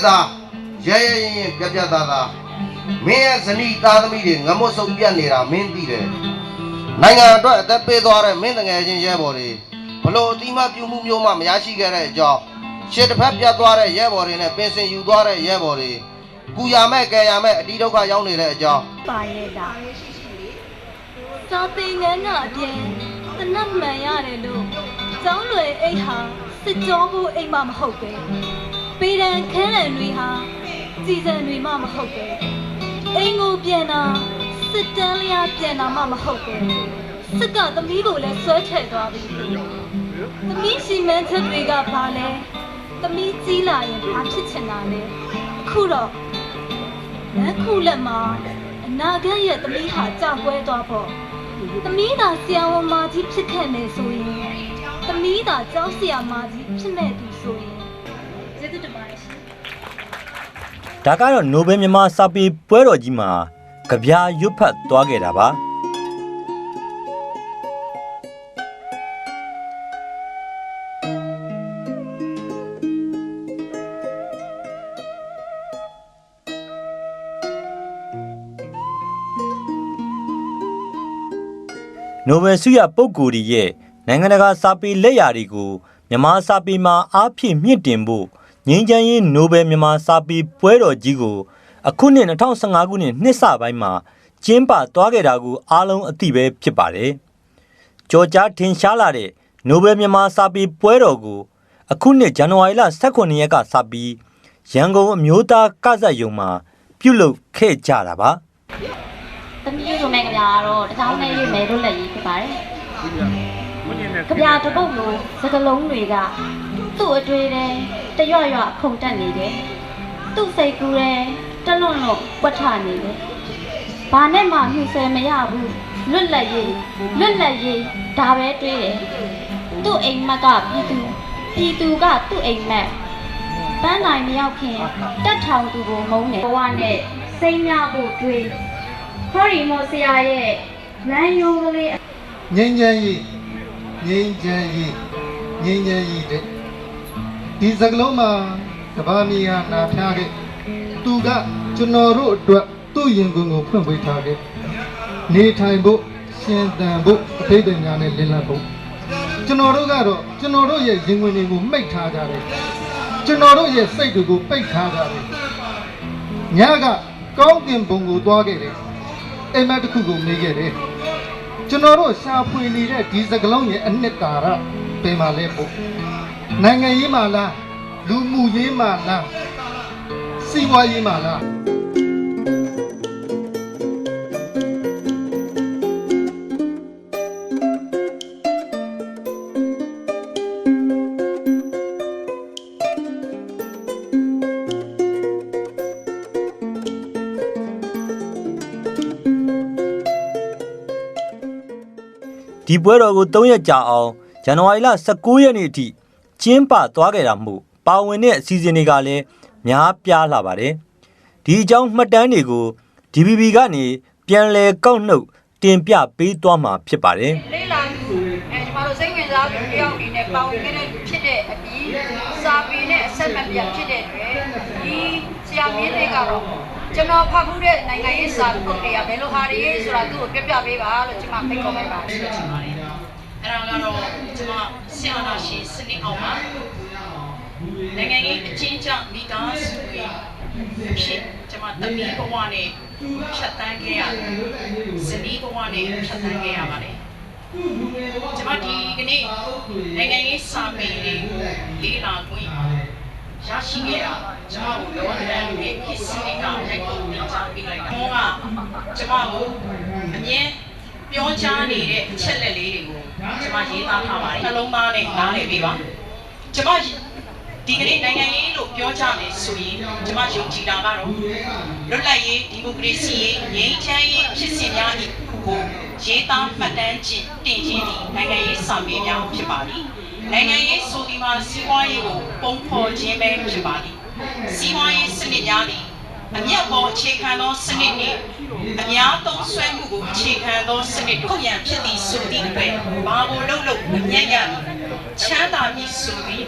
မင်းဟာစစ်သားရဲရဲရင်ရင်ပြက်ပြက်သားသားမင်းရဲ့ဇနီးသားသမီးတွေငမွတ်ဆုံးပြတ်နေတာမင်းသိတယ်နိုင်ငံအတွက်အသက်ပေးသွားတဲ့မင်းတငယ်ချင်းရဲဘော်တွေဘလို့အတိမပြုမှုမျိုးမှမရရှိခဲ့တဲ့အကြောင်းရှစ်တစ်ဖက်ပြတ်သွားတဲ့ရဲဘော်တွေနဲ့ပင်စင်ယူသွားတဲ့ရဲဘော်တွေကူရမဲ့ကယ်ရမဲ့အတီးဒုက္ခရောက်နေတဲ့အကြောင်းပါရဲ့လားစာသင်ငန်းကအပြင်တနတ်မှန်ရတယ်လို့ကျောင်းလွယ်အိတ်ဟာစစ်ကြောဖို့အိမ်မမဟုတ်ပဲ ပေဒံခန်းလန်တွေဟာစီစံတွေမှမဟုတ်ပဲအိမ်ကိုပြန်တာစစ်တမ်းလျားပြန်တာမှမဟုတ်ပဲစစ်ကသမီးကိုလည်းဆွဲထည့်သွားပြီသမီးရှိမှန်းချက်တွေကဘာလဲသမီးကြီးလာရင်ဘာဖြစ်ချင်တာလဲအခုတော့လက်ခုလက်မှာအနာဂတ်ရဲ့သမီးဟာကြောက်ကွဲသွားဖို့သမီးသာဆရာဝန်မကြီးဖြစ်ခဲ့နေဆိုရင်သမီးသာကျောင်းဆရာမကြီးဖြစ်နေသူဆိုရင် ကျေးဇူးတင်ပါတယ်ရှင်ဒါကတော့နိုဘယ်မြန်မာစာပေပွဲတော်ကြီးမှာကြပြာရွတ်ဖတ်သွားခဲ့တာပါနိုဘယ်ဆုရပုဂ္ဂိုလ်တွေရဲ့နိုင်ငံတကာစာပေလက်ရာတွေကိုမြန်မာစာပေမှာအားဖြည့်မြင့်တင်ဖို့ ငြိမ်းချမ်းရေးနိုဘယ်မြန်မာစာပေပွဲတော်ကြီးကိုအခုနှစ်2015ခုနှစ်နှစ်စပိုင်းမှာကျင်းပသွားခဲ့တာကိုအားလုံးအသိပဲဖြစ်ပါတယ်။ကြော်ကြားထင်ရှားလာတဲ့နိုဘယ်မြန်မာစာပေပွဲတော်ကိုအခုနှစ်ဇန်နဝါရီလ18ရက်ကစပြီးရန်ကုန်အမျိုးသားကစားယုံမှာပြုလုပ်ခဲ့ကြတာပါ။သမီးရွဆိုမဲ့ကြပြာကတော့တချောင်းနဲ့ရွမယ်လို့လက်ရေးဖြစ်ပါတယ်ကြပြာတစ်ပုတ်လိုစကလုံးတွေက သူ့အတွေ့တဲ့တရွရွခုန်တက်နေတယ်သူ့စိတ်ကူးတဲ့တလွန်လွန်ပွက်ထနေတယ်ဘာနဲ့မှမြှူဆယ်မရဘူးလွတ်လပ်ရေးလွတ်လပ်ရေးဒါပဲတွေးတယ်သူ့အိမ်မက်ကပြည်သူပြည်သူကသူ့အိမ်မက်ပန်းနိုင်မရောက်ခင်တက်ထောင်သူကိုမုန်းတယ်ဘဝနဲ့စိတ်များဖို့တွေးဟောဒီမိုဆရာရဲ့လမ်းယိုးကလေးငြိမ်းချမ်းရေးငြိမ်းချမ်းရေးငြိမ်းချမ်းရေးတဲ့ ဒီစကလုံးမှာကဘာမီယာနာဖျားခဲ့သူကကျွန်တော်တို့အတွက်သူ့ရင်ကုန်ကိုဖွင့်ပေးထားခဲ့နေထိုင်ဖို့ရှင်သန်ဖို့အထိတ်တညာနဲ့လင်းလပ်ဖို့ကျွန်တော်တို့ကတော့ကျွန်တော်တို့ရဲ့ရင်ဝင်တွေကိုမိတ်ထားကြတယ်ကျွန်တော်တို့ရဲ့စိတ်တွေကိုပိတ်ထားကြတယ်ညကကောင်းကင်ဘုံကိုသွားခဲ့တယ်အိမ်မက်တစ်ခုကိုမေးခဲ့တယ်ကျွန်တော်တို့ရှာဖွေနေတဲ့ဒီစကလုံးရဲ့အနှစ်သာရပင်ပါလဲပေါ့ နိုင်ငံရေးမှာလားလူမှုရေးမှာလားစီးပွားရေးမှာလားဒီပွဲတော်ကို3ရက်ကြာအောင်ဇန်နဝါရီလ19ရက်နေ့အထိ ကျင်းပသွားခဲ့တာမို့ပါဝင်တဲ့အစီအစဉ်တွေကလည်းများပြားလာပါတယ်။ဒီအကြောင်းမှတ်တမ်းတွေကို DBB ကနေပြန်လည်ကောက်နှုတ်တင်ပြပေးသွားမှာဖြစ်ပါတယ်လေးလာသူအဲကျမတို့စိတ်ဝင်စားသူတယောက်အနေနဲ့ပါဝင်ခဲ့တဲ့ဖြစ်တဲ့အပြီးစာပေနဲ့အဆက်မပြတ်ဖြစ်တဲ့အတွက်ဒီဆရာမင်းတွေကတော့ကျွန်တော်ဖတ်မှုတဲ့နိုင်ငံရေးစာပုဒ်တွေကဘယ်လိုဟာတွေဆိုတာသူ့ကိုပြပြပေးပါလို့ကျွန်မဖိတ်ခေါ်လိုက်ပါတယ်ချင်ပါတယ် အဲ့ဒါကတော့ကျွန်မဆရာနာရှင်စနစ်အောင်ပါနိုင်ငံရေးအချင်းချင်းမိသားစုတွေအဖြစ်ကျွန်မတမီးဘဝနဲ့ဖြတ်တန်းခဲ့ရတယ်ဇနီးဘဝနဲ့ဖြတ်တန်းခဲ့ရပါတယ်ကျွန်မဒီကနေ့နိုင်ငံရေးစာပေတွေလေးလာခွင့်ရရှိခဲ့တာကျွန်မတို့လောကရဲ့ဖြစ်စီကလိုက်ကိုတင်ချပေးလိုက်တာဟောကကျွန်မကိုအမြဲပြောကြားနေတဲ့အချက်လက်လေးတွေကို ကျွန်မရေးသားထားပါတယ်နှလုံးသားနဲ့နားလည်ပေးပါကျွန်မဒီကနေ့နိုင်ငံရေးလို့ပြောကြမယ်ဆိုရင်ကျွန်မယုံကြည်တာကတော့လွတ်လပ်ရေးဒီမိုကရေစီရေးငြိမ်းချမ်းရေးဖြစ်စဉ်များဤကိုရေးသားမှတ်တမ်းခြင်းတင်ခြင်းဒီနိုင်ငံရေးစာပေများဖြစ်ပါသည်နိုင်ငံရေးဆိုဒီမှာစီးပွားရေးကိုပုံဖော်ခြင်းပဲဖြစ်ပါသည်စီးပွားရေးစနစ်များသည် အမြတ်ပေါ်အခြေခံသောစနစ်နှင့်အများသုံးဆွဲမှုကိုအခြေခံသောစနစ်တို့ရန်ဖြစ်သည့်ဆိုသည့်အတွက်ဘာကိုလုပ်လို့အမြတ်ရမည်ချမ်းသာပြီဆိုပြီး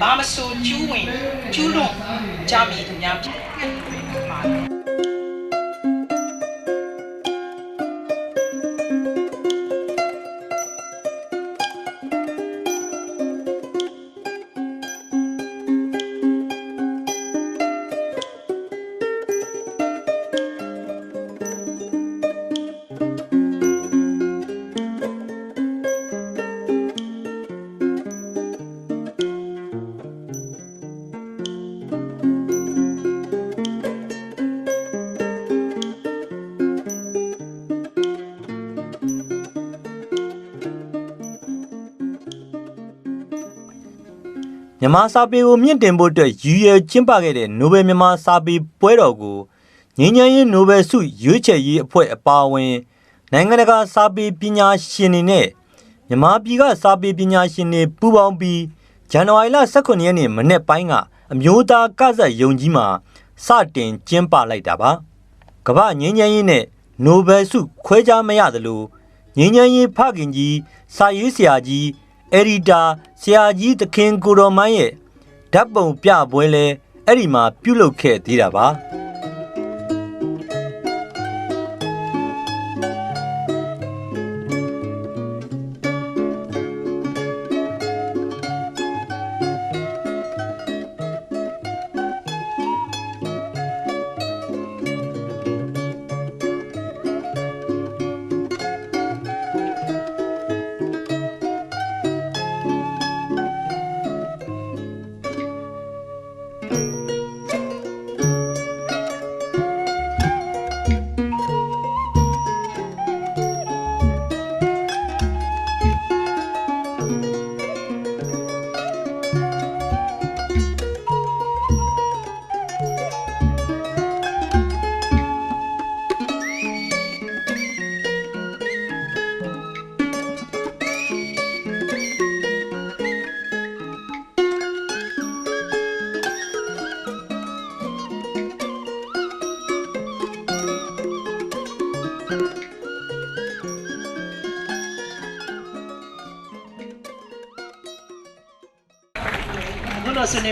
ဘာမဆိုကျူးဝင်ကျူးလွန်ကြမည်သူများဖြစ် မြန်မာစာပေကိုမြင့်တင်ဖို့အတွက်ရည်ရွယ်ကျင်းပခဲ့တဲ့နိုဘယ်မြန်မာစာပေပွဲတော်ကိုငင်းချမ်းရေးနိုဘယ်ဆုရွေးချယ်ရေးအဖွဲ့အပါအဝင် နိုင်ငံတကာစာပေပညာရှင်တွေနဲ့မြန်မာပြည်ကစာပေပညာရှင်တွေပူးပေါင်းပြီးဇန်နဝါရီလ18ရက်နေ့မနေ့ပိုင်းကအမျိုးသားကစားယုံကြီးမှာစတင်ကျင်းပလိုက်တာပါကမ္ဘာငင်းချမ်းရေးနဲ့နိုဘယ်ဆုခွဲခြားမရသလိုငင်းချမ်းရေးဖခင်ကြီးစာရေးဆရာကြီး အက်ဒီတာဆရာကြီးသခင်ကိုတော်မိုင်းရဲ့ဓာတ်ပုံပြပွဲလဲအဲ့ဒီမှာပြုလုပ်ခဲ့သေးတာပါ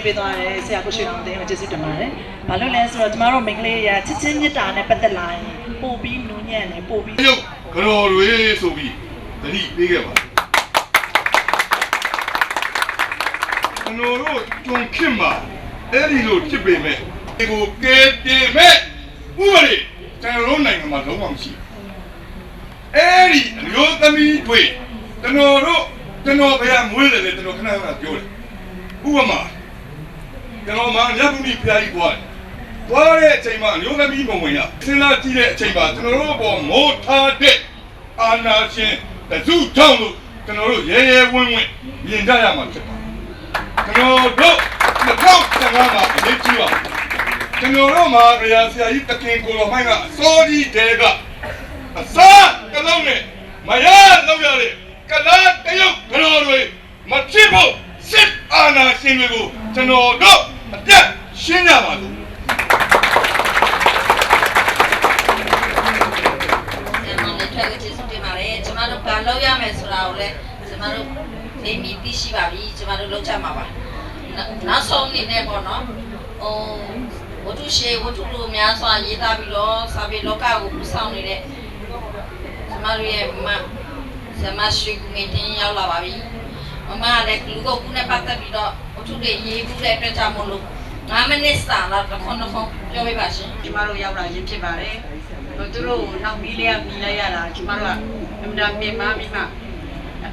ပေးသွားတယ်ဆရာကိုရွှေအောင်တင်ကိုကျေးဇူးတင်ပါတယ်။ဘာလို့လဲဆိုတော့ကျမတို့မိန်းကလေးရချစ်ချင်းမြတ်တာနဲ့ပတ်သက်လာရင်ပို့ပြီးနူးညံ့တယ်ပို့ပြီးရုပ်ကြော်တွေဆိုပြီးတတိပေးခဲ့ပါကျွန်တော်တို့ကြုံခင်မှာအဲ့ဒီလိုဖြစ်ပေမဲ့ဒီကိုကဲတင်မဲ့ဥပဒေကျွန်တော်တို့နိုင်ငံမှာလုံးဝမရှိဘူးအဲ့ဒီအမျိုးသမီးတွေကျွန်တော်တို့ကျွန်တော်ဘယ်မွေးတယ်လဲကျွန်တော်ခဏခဏပြောတယ်ဥပမာ ကျွန်တော်မှမြတ်ဗုဒ္ဓဖျားကြီးသွားတယ်သွားတဲ့အချိန်မှာအမျိုးသမီးမဝင်ရစဉ်းစားကြည့်တဲ့အချိန်မှာကျွန်တော်တို့ဘောမိုးထားတဲ့အာနာရှင်တစုထောင်းလို့ကျွန်တော်တို့ရဲရဲဝင်းဝင်းမြင်ကြရမှာဖြစ်ပါတယ်ကျွန်တော်တို့2015မှာအရေးကြီးပါကျွန်တော်တို့မှာရယာဆရာကြီးတခင်ကိုတော်မိုင်းကအစောကြီးတဲကအစားကလုံးနဲ့မရလောက်ရတဲ့ကလာတရုတ်ကတော်တွေမဖြစ်ဖို့စစ်အာဏာရှင်တွေကိုကျွန်တော်တို့ အပြတ်ရှင်းကြပါလို့ကျွန်တော်လည်းထွက်ကြည့်စုတင်ပါတယ်ကျမတို့ဘာလုပ်ရမယ်ဆိုတာကိုလည်းကျမတို့နေမီသိရှိပါပြီကျမတို့လုပ်ချမှာပါနောက်ဆုံးအနေနဲ့ပေါ့နော်ဟိုဝတ္ထုရှေဝတ္ထုလိုများစွာရေးသားပြီးတော့စာပေလောကကိုပူဆောင်နေတဲ့ကျမတို့ရဲ့မဆမရှိကူမီတင်ရောက်လာပါပြီမမလည်းလူကိုကူနဲ့ပတ်သက်ပြီးတော့ဝတ္ထုတွေရေးဘူးတဲ့အတွက်ကြောင့်မလို့9မိနစ်စာလောက်တစ်ခွန်းတစ်ခွန်းပြောပြပါရှင်ကျမတို့ရောက်လာရင်ဖြစ်ပါတယ်ဟိုသူတို့ကိုနောက်ပြီးလေးကပြီးလိုက်ရတာကျမတို့ကအမှန်တမ်းပြင်မပြီးမှ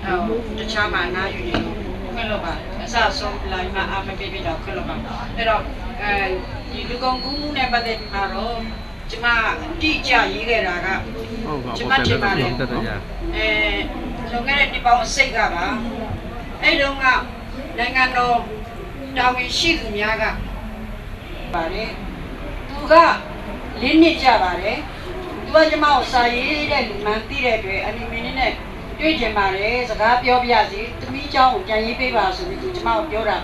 ဟိုတခြားမှာနားယူနေခွင့်လို့ပါအစဆုံးလိုက်မှအာမပြပြတော့ခွင့်လို့ပါအဲ့တော့အဲဒီလူကုန်ကူးမှုနဲ့ပတ်သက်ပြီးမှတော့ကျမတိကျရေးခဲ့တာကကျမတင်ပါတယ်အဲလုံခဲ့တဲ့ဒီပေါင်းအစိတ်ကပါအဲ့တုန်းကနိုင်ငံတော် တာဝန်ရှိသူများကပါတယ်သူကလင်းနစ်ကြပါတယ်သူကကျမကိုစာရေးတဲ့လူမှန်သိတဲ့အတွက်အနီမီနဲ့တွေ့ကြပါတယ်စကားပြောပြစီသမီးเจ้าကိုကြံရေးပေးပါဆိုပြီးသူကျမကိုပြောတာ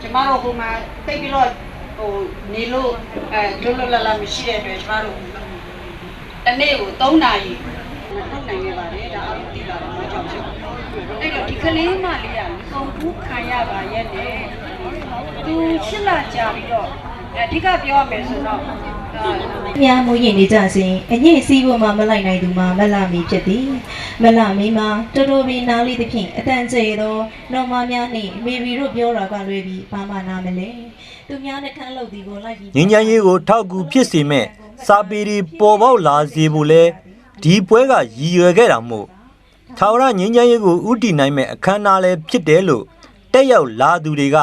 ကျမတို့ဟိုမှာတိတ်ပြီးတော့ဟိုနေလို့အဲလွတ်လွတ်လပ်လပ်မရှိတဲ့အတွက်ကျမတို့တနေ့ကို3နာရီထုတ်နိုင်ခဲ့ပါတယ်ဒါအားလုံးသိပါတယ်မကြောက်ဘူးအဲ့တော့ဒီက ကလေးမလေးကပုံကူးခံရပါရဲ့လေ သူရှစ်လကြာပြီးတော့အဓိကပြောရမယ်ဆိုတော့အာမြားမူရင်နေကြစဉ်အညစ်စီးဖို့မှမလိုက်နိုင်သူမှာမလမီဖြစ်သည်မလမီမှာတော်တော်ပင်နားလေးသဖြင့်အတန်ကျဲသောနော်မများနှင့်မေဘီတို့ပြောတာကလွယ်ပြီးဘာမှနားမလဲသူများနှခမ်းလုပ်သည်ကိုလိုက်ပြီးငင်းချမ်းရေးကိုထောက်ကူဖြစ်စေမဲ့စာပေတွေပေါ်ပေါက်လာစေဖို့လဲဒီပွဲကရည်ရွယ်ခဲ့တာမို့ထာဝရငင်းချမ်းရေးကိုဥတီနိုင်မဲ့အခမ်းအနားလဲဖြစ်တယ်လို့တက်ရောက်လာသူတွေက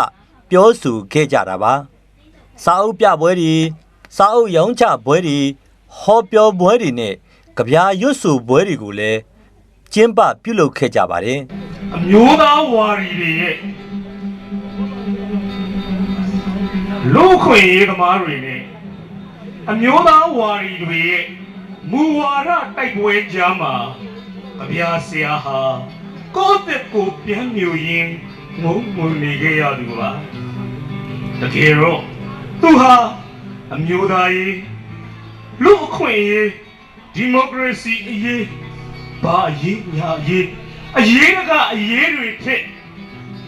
ပြောဆိုခဲ့ကြတာပါစာအုပ်ပြပွဲတွေစာအုပ်ရောင်းချပွဲတွေဟောပြောပွဲတွေနဲ့ကြပြာရွတ်ဆိုပွဲတွေကိုလည်းကျင်းပပြုလုပ်ခဲ့ကြပါတယ်အမျိုးသားဝါရီတွေရဲ့လူခွေရေးသမားတွေနဲ့အမျိုးသားဝါရီတွေရဲ့မူဝါဒတိုက်ပွဲကြားမှာအဗျာဆရာဟာကိုယ့်တက်ကိုပြန်မြူရင်း ငုံငုံနေခဲ့ရသူပါတကယ်တော့သူဟာအမျိုးသားရေးလူအခွင့်အရေးဒီမိုကရေစီအရေးဘာအရေးညာအရေးအရေးကအရေးတွေဖြစ်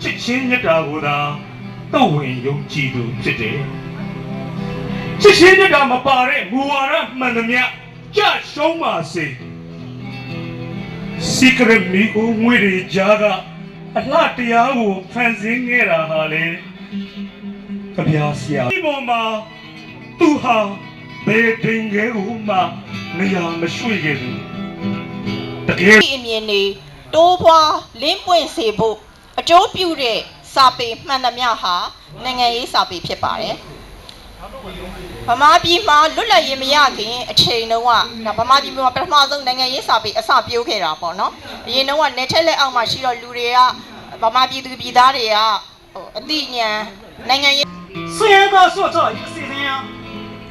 ချစ်ချင်းမြတ်တာကိုသာတော့ဝင်ယုံကြည်သူဖြစ်တယ်ချစ်ချင်းမြတ်တာမပါတဲ့မူဝါဒမှန်သမျှကြရှုံးပါစေ secret မီကိုငွေတွေကြားက အလှတရားကိုဖန်ဆင်းခဲ့တာဟာလေကြပြားဆရာဒီပေါ်မှာသူဟာဘယ်တင်ငယ်ကိုမှနေရာမရွှေ့ခဲ့ဘူးတကယ်ဒီအမြင်တွေတိုးပွားလင်းပွင့်စေဖို့အကျိုးပြုတဲ့စာပေမှန်သမျှဟာနိုင်ငံရေးစာပေဖြစ်ပါတယ် ဗမာပြည်မှာလွတ်လပ်ရေးမရခင်အချိန်တုန်းကဒါဗမာပြည်မှာပထမဆုံးနိုင်ငံရေးစာပေအစပြုခဲ့တာပေါ့နော်အရင်တုန်းကလက်ထက်လက်အောက်မှာရှိတော့လူတွေကဗမာပြည်သူပြည်သားတွေကဟိုအသိဉာဏ်နိုင်ငံရေးဆင်းရဲသောဆိုတော့အစီအစဉ်ရ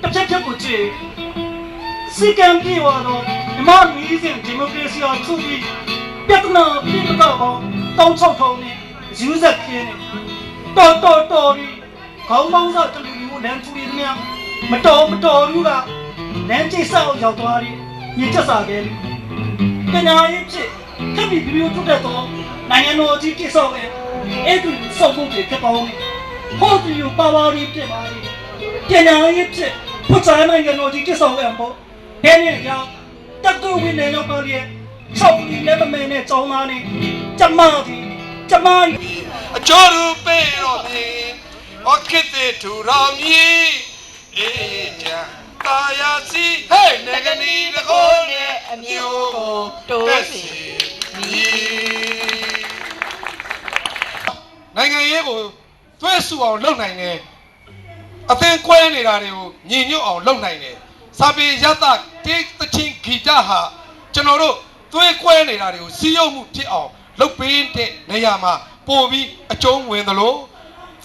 တစ်ဖြက်ဖြက်ကိုကြည့်စီကံပြေဝတော့မြမမီးစဉ်ဒီမိုကရေစီအောင်ထုတ်ပြီးပြဿနာပြစ်တော့ပေါင်းတောင်းချောက်ထုံးနဲ့ယူဆက်ခင်းနဲ့တော်တော်တော်ပြီးခေါင်းပေါင်းစားတူလူမျိုးနန်းသူရည်များ မတော်မတော်ဘူးကနန်းကျိဆောက်ရောက်သွားတဲ့မြေကျဆာကဲပညာရေးဖြစ်ခက်ပြီးပြပြထွက်တဲ့တော့နိုင်ငံတော်ကြီးကျဆောက်ရဲ့အဲ့ဒီစောက်ဖို့ပြခက်ပေါင်းဟောဒီပါဝါရီဖြစ်ပါလေပညာရေးဖြစ်ဖွတ်ဆိုင်နိုင်ငံတော်ကြီးကျဆောက်ရဲ့ပေါ့ဘယ်နဲ့ကြောင့်တက်တူဝင်းနေရောက်ပါလေချုပ်ဒီလက်မမဲနဲ့ចောင်းသားနဲ့ကျမဒီကျမအကျော်ရူပဲ့တော့မြေဩခိတ္တထူတော်မြေ အေးကြတာယာစီဟဲ့နေကနီတကိုးနဲ့အမျိုးကိုတိုးစီမီနိုင်ငံရေးကိုသွဲစုအောင်လုပ်နိုင်တယ်အသင်ကွဲနေတာတွေကိုညီညွတ်အောင်လုပ်နိုင်တယ်စာပေရတတေးသချင်းဂီတဟာကျွန်တော်တို့သွေးကွဲနေတာတွေကိုစီးရုံမှုဖြစ်အောင်လုပ်ပေးတဲ့နေရာမှာပို့ပြီးအကျုံးဝင်သလို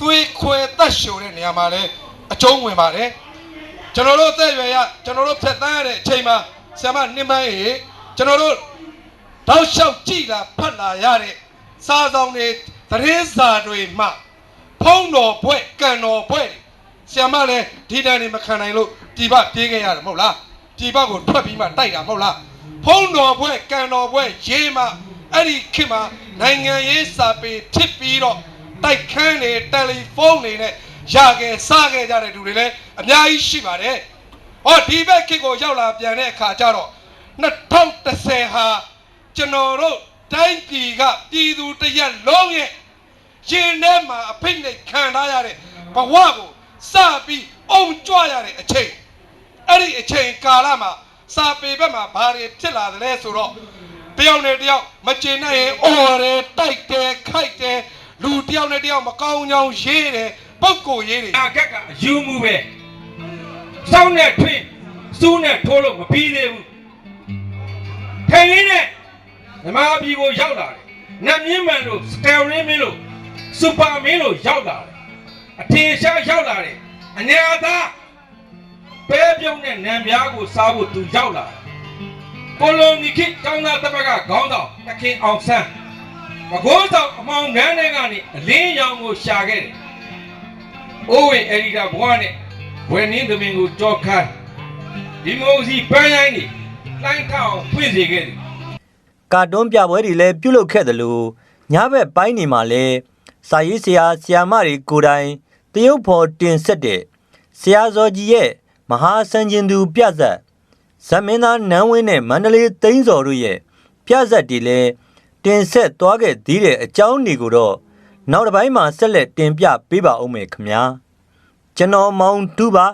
သွေးခွဲတတ်ရှိုတဲ့နေရာမှာလည်း အကျုံးဝင်ပါတယ်ကျွန်တော်တို့အသက်အရွယ်ရကျွန်တော်တို့ဖြတ်သန်းရတဲ့အချိန်မှာဆရာမနှင်းမန်းရေကျွန်တော်တို့တောက်လျှောက်ကြည်လာဖတ်လာရတဲ့စာဆောင်တွေသတင်းစာတွေမှဖုံးတော်ဘွဲ့ကန်တော်ဘွဲ့ဆရာမလည်းဒီတန်းနေမခံနိုင်လို့ဒီပပြေးခဲ့ရတယ်မဟုတ်လားဒီပကိုထွက်ပြီးမှတိုက်တာမဟုတ်လားဖုံးတော်ဘွဲ့ကန်တော်ဘွဲ့ရေးမှအဲ့ဒီခေတ်မှာနိုင်ငံရေးစာပေဖြစ်ပြီးတော့တိုက်ခန်းနေတယ်လီဖုန်းနေနဲ့ ရခဲ့စားခဲ့ကြတဲ့လူတွေလည်းအများကြီးရှိပါတယ်ဟောဒီဘက်ခေတ်ကိုရောက်လာပြန်တဲ့အခါကျတော့2010ဟာကျွန်တော်တို့တိုင်းပြည်ကပြည်သူတရက်လုံးရဲ့ရင်ထဲမှာအဖိတ်နဲ့ခံထားရတဲ့ဘဝကိုစပြီးအုံကြွရတဲ့အချိန်အဲ့ဒီအချိန်ကာလမှာစာပေဘက်မှာဘာတွေဖြစ်လာတယ်လဲဆိုတော့တယောက်နဲ့တယောက်မကျေနပ်ရင်အော်တယ်တိုက်တယ်ခိုက်တယ်လူတယောက်နဲ့တယောက်မကောင်းကြောင်ရေးတယ် ပုတ်ကိုရေးတယ်အကက်ကအယူမှုပဲစောင်းနဲ့ထွင်းစူးနဲ့ထိုးလို့မပြီးသေးဘူးထိုင်ရင်းနဲ့ဓမ္မပြည်ကိုရောက်လာတယ်နတ်မြင့်မန်တို့စတယ်ရင်းမင်းတို့စူပါမင်းတို့ရောက်လာတယ်အထင်ရှားရောက်လာတယ်အညာသားပဲပြုံးတဲ့နံပြားကိုစားဖို့သူရောက်လာတယ်ကိုလိုနီခေတ်တောင်းသားတပတ်ကခေါင်းဆောင်တခင်အောင်ဆန်းမကိုးဆောင်အမောင်ငန်းတဲ့ကနေအလင်းရောင်ကိုရှာခဲ့တယ်။ အိုးဝေအရီတာဘွားနဲ့ဝယ်နင်းသမင်ကိုကြောက်ခန်းဒီမိုစီပန်းရိုင်းနေလိုင်းထောင်ဖွင့်စေခဲ့တယ်ကာတွန်းပြပွဲတွေလည်းပြုလုပ်ခဲ့တယ်လို့ညဘက်ပိုင်းနေမှာလဲစာရေးဆရာဆရာမတွေကိုယ်တိုင်တရုတ်ဖော်တင်ဆက်တဲ့ဆရာဇော်ကြီးရဲ့မဟာစံကျင်သူပြဇက်ဇမင်းသားနန်းဝင်းနဲ့မန္တလေးသိန်းစော်တို့ရဲ့ပြဇက်တွေလဲတင်ဆက်သွားခဲ့သေးတဲ့အကြောင်းတွေကိုတော့ နောက်တစ်ပိုင်းမှာဆက်လက်တင်ပြပေးပါဦးမယ်ခင်ဗျာကျွန်တော်မောင်တူပါ